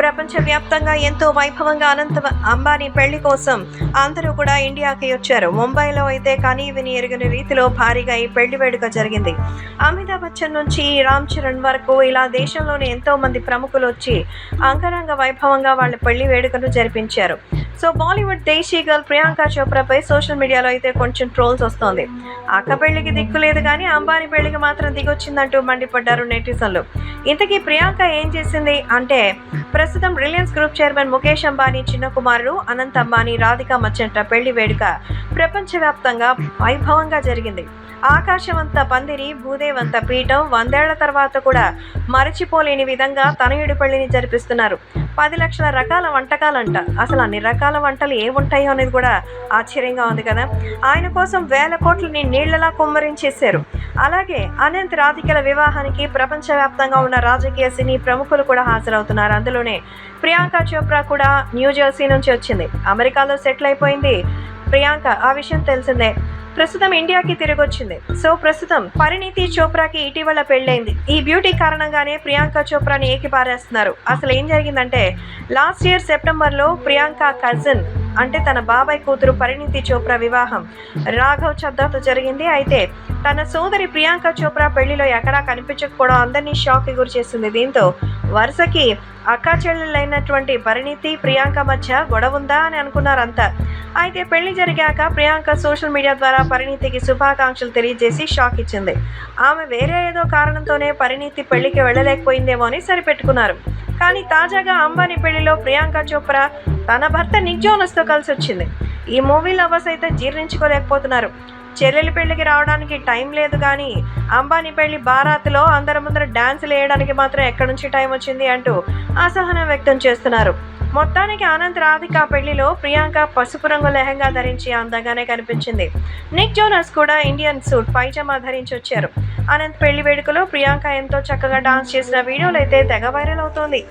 ప్రపంచవ్యాప్తంగా ఎంతో వైభవంగా అనంత అంబానీ పెళ్ళి కోసం అందరూ కూడా ఇండియాకి వచ్చారు. ముంబైలో అయితే కనీ విని ఎరుగని రీతిలో భారీగా ఈ పెళ్ళి వేడుక జరిగింది. అమితాబ్ బచ్చన్ నుంచి రామ్ చరణ్ వరకు ఇలా దేశంలోని ఎంతో మంది ప్రముఖులు వచ్చి అంగరంగ వైభవంగా వాళ్ళ పెళ్ళి వేడుకను జరిపించారు. So Bollywood desi girl Priyanka చోప్రాపై social మీడియాలో అయితే కొంచెం ట్రోల్స్ వస్తోంది. అక్క పెళ్ళికి దిక్కు లేదు కానీ అంబానీ పెళ్ళికి మాత్రం దిగొచ్చిందంటూ మండిపడ్డారు నెటిజన్లు. ఇంతకీ ప్రియాంక ఏం చేసింది అంటే ప్రస్తుతం రిలయన్స్ గ్రూప్ చైర్మన్ ముఖేష్ అంబానీ చిన్న కుమారుడు అనంత్ అంబానీ రాధిక మచ్చంట పెళ్ళి వేడుక ప్రపంచవ్యాప్తంగా వైభవంగా జరిగింది. ఆకాశవంత పందిరి భూదేవంత పీఠం వందేళ్ళ తర్వాత కూడా మరచిపోలేని విధంగా తనయుడి పెళ్ళిని జరిపిస్తున్నారు. పది లక్షల రకాల వంటకాలంట. అసలు అన్ని రకాల వంటలు ఏ ఉంటాయో అనేది కూడా ఆశ్చర్యంగా ఉంది కదా? ఆయన కోసం వేల కోట్లని నీళ్ళలా కుమ్మరించేశారు. అలాగే అనంత్ రాధికల వివాహానికి ప్రపంచవ్యాప్తంగా ఉన్న రాజకీయ సినీ ప్రముఖులు కూడా హాజరవుతున్నారు. అందులోనే ప్రియాంక చోప్రా కూడా న్యూజెర్సీ నుంచి వచ్చింది. అమెరికాలో సెటిల్ అయిపోయింది. ప్రియాంక ఆ విషయం తెలిసిందే. ప్రస్తుతం ఇండియాకి తిరిగి వచ్చింది. సో ప్రస్తుతం పరిణీతి చోప్రాకి ఇటీవల పెళ్ళైంది. ఈ బ్యూటీ కారణంగానే ప్రియాంక చోప్రాని ఏకిపారేస్తున్నారు. అసలు ఏం జరిగిందంటే లాస్ట్ ఇయర్ సెప్టెంబర్లో ప్రియాంక కజిన్ అంటే తన బాబాయ్ కూతురు పరిణీతి చోప్రా వివాహం. రాఘవ్ చద్దాతో జరిగింది. అయితే తన సోదరి ప్రియాంక చోప్రా పెళ్ళిలో ఎక్కడా కనిపించకపోవడం అందరినీ షాక్కి గురి చేసింది దీంతో వరుసకి అక్కా చెల్లెలైనటువంటి పరిణీతి ప్రియాంక మధ్య గొడవ ఉందా అని అనుకున్నారంతా. అయితే పెళ్ళి జరిగాక ప్రియాంక సోషల్ మీడియా ద్వారా పరిణితికి శుభాకాంక్షలు తెలియజేసి షాక్ ఇచ్చింది. ఆమె వేరే ఏదో కారణంతోనే పరిణీతి పెళ్ళికి వెళ్ళలేకపోయిందేమో అని సరిపెట్టుకున్నారు. కానీ తాజాగా అంబానీ పెళ్ళిలో ప్రియాంక చోప్రా తన భర్త నిక్ జోనస్తో కలిసి వచ్చింది. ఈ మూవీ లవర్స్ అయితే జీర్ణించుకోలేకపోతున్నారు. చెల్లెలి పెళ్ళికి రావడానికి టైం లేదు కానీ అంబానీ పెళ్ళి బారాత్లో అందరి ముందర డాన్సులు వేయడానికి మాత్రం ఎక్కడి నుంచి టైం వచ్చింది అంటూ అసహనం వ్యక్తం చేస్తున్నారు. మొత్తానికి అనంత్ రాధిక పెళ్ళిలో ప్రియాంక పసుపు రంగు లెహంగా ధరించి అందంగానే కనిపించింది. నిక్ జోనస్ కూడా ఇండియన్ సూట్ పైజమా ధరించి వచ్చారు. అనంత్ పెళ్ళి వేడుకలో ప్రియాంక ఎంతో చక్కగా డాన్స్ చేసిన వీడియోలు అయితే తెగ వైరల్ అవుతోంది.